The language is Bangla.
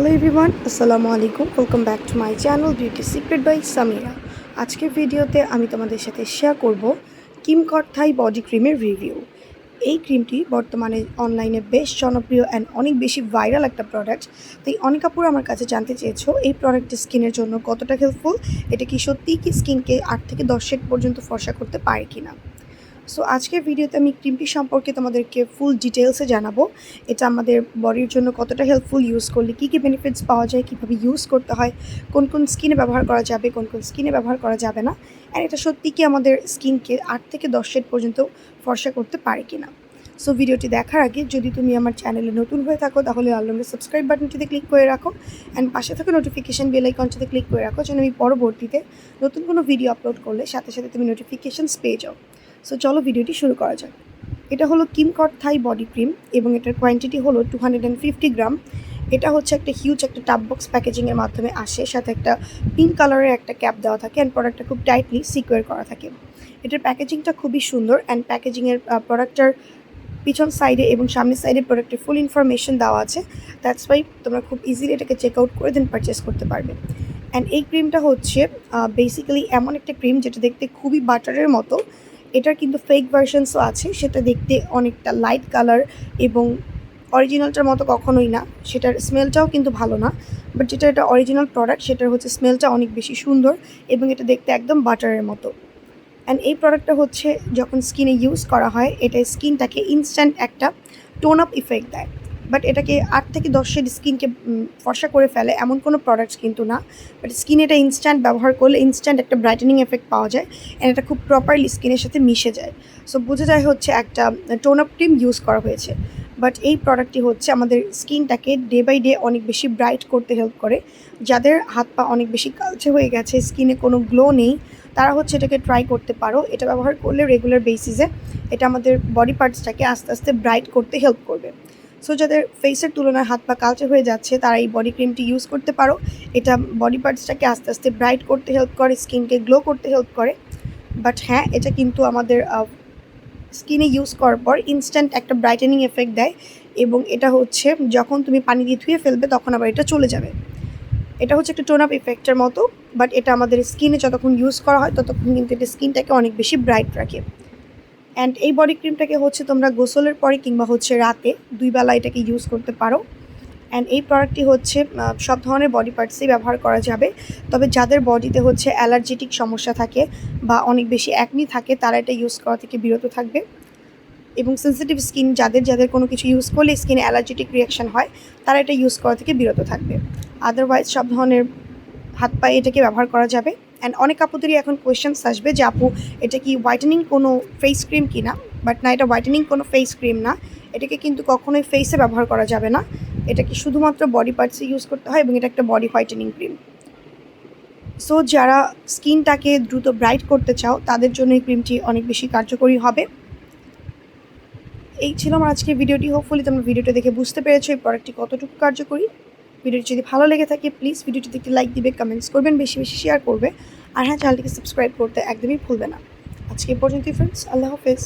হ্যালো এভরিওয়ান আসসালামু আলাইকুম welcome back to my channel beauty secret by Samira আজকের ভিডিওতে আমি তোমাদের সাথে শেয়ার করব কিম থাই বডি ক্রিমের রিভিউ এই ক্রিমটি বর্তমানে অনলাইনে বেশ জনপ্রিয় অ্যান্ড অনেক বেশি ভাইরাল একটা প্রোডাক্ট তাই অনেক আপুর আমার কাছে জানতে চেয়েছো, এই প্রোডাক্টটি স্কিনের জন্য কতটা হেল্পফুল এটা কি সত্যিই কি স্কিনকে আট থেকে দশ সেট পর্যন্ত ফর্সা করতে পারে কিনা? সো আজকের ভিডিওতে আমি ক্রিমটি সম্পর্কে তোমাদেরকে ফুল ডিটেলসে জানাব। এটা আমাদের বডির জন্য কতটা হেল্পফুল ইউজ করলে কী কী বেনিফিটস পাওয়া যায়, কীভাবে ইউজ করতে হয়, কোন কোন স্কিনে ব্যবহার করা যাবে, কোন কোন স্কিনে ব্যবহার করা যাবে না। অ্যান্ড এটা সত্যি কি আমাদের স্কিনকে আট থেকে দশ শেড পর্যন্ত ফর্সা করতে পারে কি না সো ভিডিওটি দেখার আগে যদি তুমি আমার চ্যানেলে নতুন হয়ে থাকো, তাহলে আল্লামের সাবস্ক্রাইব বাটনটিতে ক্লিক করে রাখো। অ্যান্ড পাশে থাকা নোটিফিকেশান বেল আইকনটিতে ক্লিক করে রাখো, যেন আমি পরবর্তীতে নতুন কোনো ভিডিও আপলোড করলে সাথে সাথে তুমি নোটিফিকেশানস পেয়ে যাও। সো চলো ভিডিওটি শুরু করা যাক। এটা হলো কিমকট থাই বডি ক্রিম এবং এটার কোয়ান্টিটি হলো two hundred and fifty gram. এটা হচ্ছে একটা হিউজ একটা টাপ বক্স প্যাকেজিংয়ের মাধ্যমে আসে, সাথে একটা পিঙ্ক কালারের একটা ক্যাপ দেওয়া থাকে অ্যান্ড প্রোডাক্টটা খুব টাইটলি সিকিউর করা থাকে। এটার প্যাকেজিংটা খুবই সুন্দর অ্যান্ড প্যাকেজিংয়ের প্রোডাক্টটার পিছন সাইডে এবং সামনের সাইডে প্রোডাক্টের ফুল ইনফরমেশন দেওয়া আছে। দ্যাটস ওয়াই তোমরা খুব ইজিলি এটাকে চেক আউট করে দেন পারচেস করতে পারবে। অ্যান্ড এই ক্রিমটা হচ্ছে বেসিক্যালি এমন একটা ক্রিম যেটা দেখতে খুবই বাটারের মতো। এটার কিন্তু ফেক ভার্সনসও আছে, সেটা দেখতে অনেকটা লাইট কালার এবং অরিজিনালটার মতো কখনোই না। সেটার স্মেলটাও কিন্তু ভালো না বাট যেটা এটা অরিজিনাল প্রোডাক্ট সেটার হচ্ছে স্মেলটা অনেক বেশি সুন্দর এবং এটা দেখতে একদম বাটারের মতো। অ্যান্ড এই প্রোডাক্টটা হচ্ছে যখন স্কিনে ইউজ করা হয়, এটা স্কিনটাকে ইনস্ট্যান্ট একটা টোন আপ ইফেক্ট দেয়। বাট এটাকে আট থেকে দশের স্কিনকে ফর্সা করে ফেলে, এমন কোনো প্রোডাক্টস কিন্তু না। বাট স্কিন এটা ইনস্ট্যান্ট ব্যবহার করলে ইনস্ট্যান্ট একটা ব্রাইটেনিং এফেক্ট পাওয়া যায় অ্যান্ড এটা খুব প্রপারলি স্কিনের সাথে মিশে যায়। সো বোঝা যায় হচ্ছে একটা টোন আপ ক্রিম ইউজ করা হয়েছে। বাট এই প্রোডাক্টটি হচ্ছে আমাদের স্কিনটাকে ডে বাই ডে অনেক বেশি ব্রাইট করতে হেল্প করে। যাদের হাত পা অনেক বেশি কালচে হয়ে গেছে স্কিনে কোনো গ্লো নেই, তারা হচ্ছে এটাকে ট্রাই করতে পারো। এটা ব্যবহার করলে রেগুলার বেসিসে এটা আমাদের বডি পার্টসটাকে আস্তে আস্তে ব্রাইট করতে হেল্প করবে। সো যাদের ফেসের তুলনায় হাত পা কালচে হয়ে যাচ্ছে, তারা এই বডি ক্রিমটি ইউজ করতে পারো। এটা বডি পার্টসটাকে আস্তে আস্তে ব্রাইট করতে হেল্প করে স্কিনকে গ্লো করতে হেল্প করে। বাট হ্যাঁ এটা কিন্তু আমাদের স্কিনে ইউজ করার পর ইনস্ট্যান্ট একটা ব্রাইটেনিং এফেক্ট দেয় এবং এটা হচ্ছে যখন তুমি পানি দিয়ে ধুয়ে ফেলবে, তখন আবার এটা চলে যাবে। এটা হচ্ছে একটা টোন আপ ইফেক্টের মতো বাট এটা আমাদের স্কিনে যতক্ষণ ইউজ করা হয়, ততক্ষণ কিন্তু এটা স্কিনটাকে অনেক বেশি ব্রাইট রাখে। অ্যান্ড এই বডি ক্রিমটাকে হচ্ছে তোমরা গোসলের পরে কিংবা হচ্ছে রাতে দুই বেলা এটাকে ইউজ করতে পারো। অ্যান্ড এই প্রোডাক্টটি হচ্ছে সব ধরনের বডি পার্টসেই ব্যবহার করা যাবে। তবে যাদের বডিতে হচ্ছে অ্যালার্জেটিক সমস্যা থাকে বা অনেক বেশি অ্যাকনি থাকে, তারা এটা ইউজ করা থেকে বিরত থাকবে। এবং সেন্সিটিভ স্কিন যাদের যাদের কোনো কিছু ইউজ করলে স্কিনে অ্যালার্জেটিক রিয়াকশান হয়, তারা এটা ইউজ করা থেকে বিরত থাকবে। আদারওয়াইজ সব ধরনের হাত পায়ে এটাকে ব্যবহার করা যাবে। অ্যান্ড অনেক আপুদেরই এখন কোয়েশ্চেন্স আসবে যে আপু, এটা কি হোয়াইটেনিং কোনো ফেস ক্রিম কি না বাট না, এটা হোয়াইটেনিং কোনো ফেস ক্রিম না। এটাকে কিন্তু কখনোই ফেসে ব্যবহার করা যাবে না। এটাকে শুধুমাত্র বডি পার্টসে ইউজ করতে হয় এবং এটা একটা বডি হোয়াইটেনিং ক্রিম সো যারা স্কিনটাকে দ্রুত ব্রাইট করতে চাও, তাদের জন্য এই ক্রিমটি অনেক বেশি কার্যকরী হবে। এই ছিল আমার আজকের ভিডিওটি হোপফুলি তোমরা ভিডিওটা দেখে বুঝতে পেরেছ এই প্রোডাক্টটি কতটুকু কার্যকরী। ভিডিওটি যদি ভালো লেগে থাকে প্লিজ ভিডিওটিতে একটি লাইক দিবে কমেন্টস করবেন, বেশি বেশি শেয়ার করবে। আর হ্যাঁ চ্যানেলটিকে সাবস্ক্রাইব করতে একদমই ভুলবে না। আজকে পর্যন্ত পর্যন্তই ফ্রেন্ডস আল্লাহ হাফেজ।